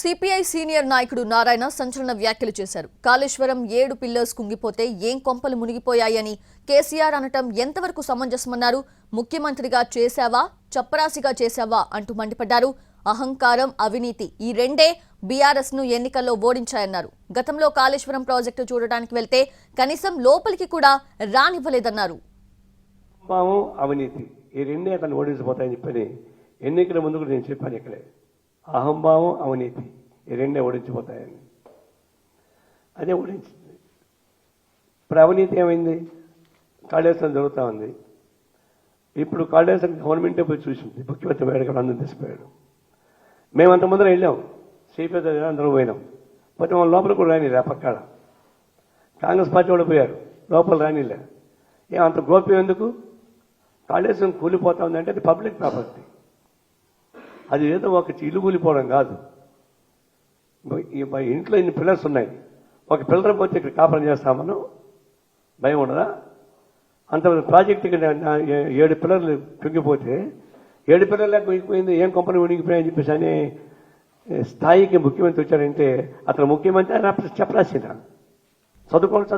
CPI senior నాయకుడు నారాయణ సంచలన వ్యాఖ్యలు చేశారు. కాళేశ్వరం ఏడు పిల్లర్స్ కుంగిపోతే ఏం కొంపలు మునిగిపోయాయని కేసీఆర్ అనటం ఎంతవరకు సమంజసమన్నారు? ముఖ్యమంత్రిగా చేశావా? చప్పరాసిగా చేశావా? అంటూ మండిపడ్డారు. అహంకారం అవినీతి ఈ రెండే బీఆర్ఎస్ను ఎన్నికల్లో ఓడించాయన్నారు. గతంలో కాళేశ్వరం ప్రాజెక్టు చూడటానికి వెళ్తే కనీసం లోపలికి కూడా రానివ్వలేదన్నారు. అవినీతి. ఈ రెండే అతను ఓడించిపోతాయని చెప్పని ఎన్నికల ముందు కూడా నేను చెప్పాను ఇక్కడే. అహంభావం అవినీతి. ఈ రెండే ఓడించిపోతాయని అదే ఓడించింది. ఇప్పుడు అవినీతి ఏమైంది? కాళేశ్వరం జరుగుతూ ఉంది. ఇప్పుడు కాళేశ్వరం గవర్నమెంటే పోయి చూసింది. ముఖ్యమంత్రి వేడుకలు అందరూ తీసిపోయాడు మేము అంత ముందర వెళ్ళాం. సిపిఐ అందరూ పోయినాం. పోతే మన లోపల కూడా రాని పక్కడ. కాంగ్రెస్ పార్టీ వాళ్ళు పోయారు. లోపల రానిలే. ఏ అంత గోప్యం ఎందుకు? కాళేశ్వరం కూలిపోతా ఉందంటే అది పబ్లిక్ ప్రాపర్టీ. అది ఏదో ఒక ఇల్లు కూలిపోవడం కాదు. మా ఇంట్లో ఇన్ని పిల్లర్స్ ఉన్నాయి. ఒక పిల్లర్ పోతే ఇక్కడ కాపురం చేస్తామను భయం ఉండదా? అంత ప్రాజెక్ట్ ఇక్కడ ఏడు పిల్లర్లు కుంగిపోతే ఏడు పిల్లర్లకు కుంగిపోయింది ఏం కంపెనీ ఉనిగిపోయాయని చెప్పేసి అని స్థాయికి ముఖ్యమంత్రి వచ్చారంటే అతను ముఖ్యమంత్రి అని చెప్పరాసిన చదువుకోవాలి